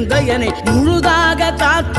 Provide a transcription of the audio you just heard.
இருந்த என்னை முழுதாக காத்த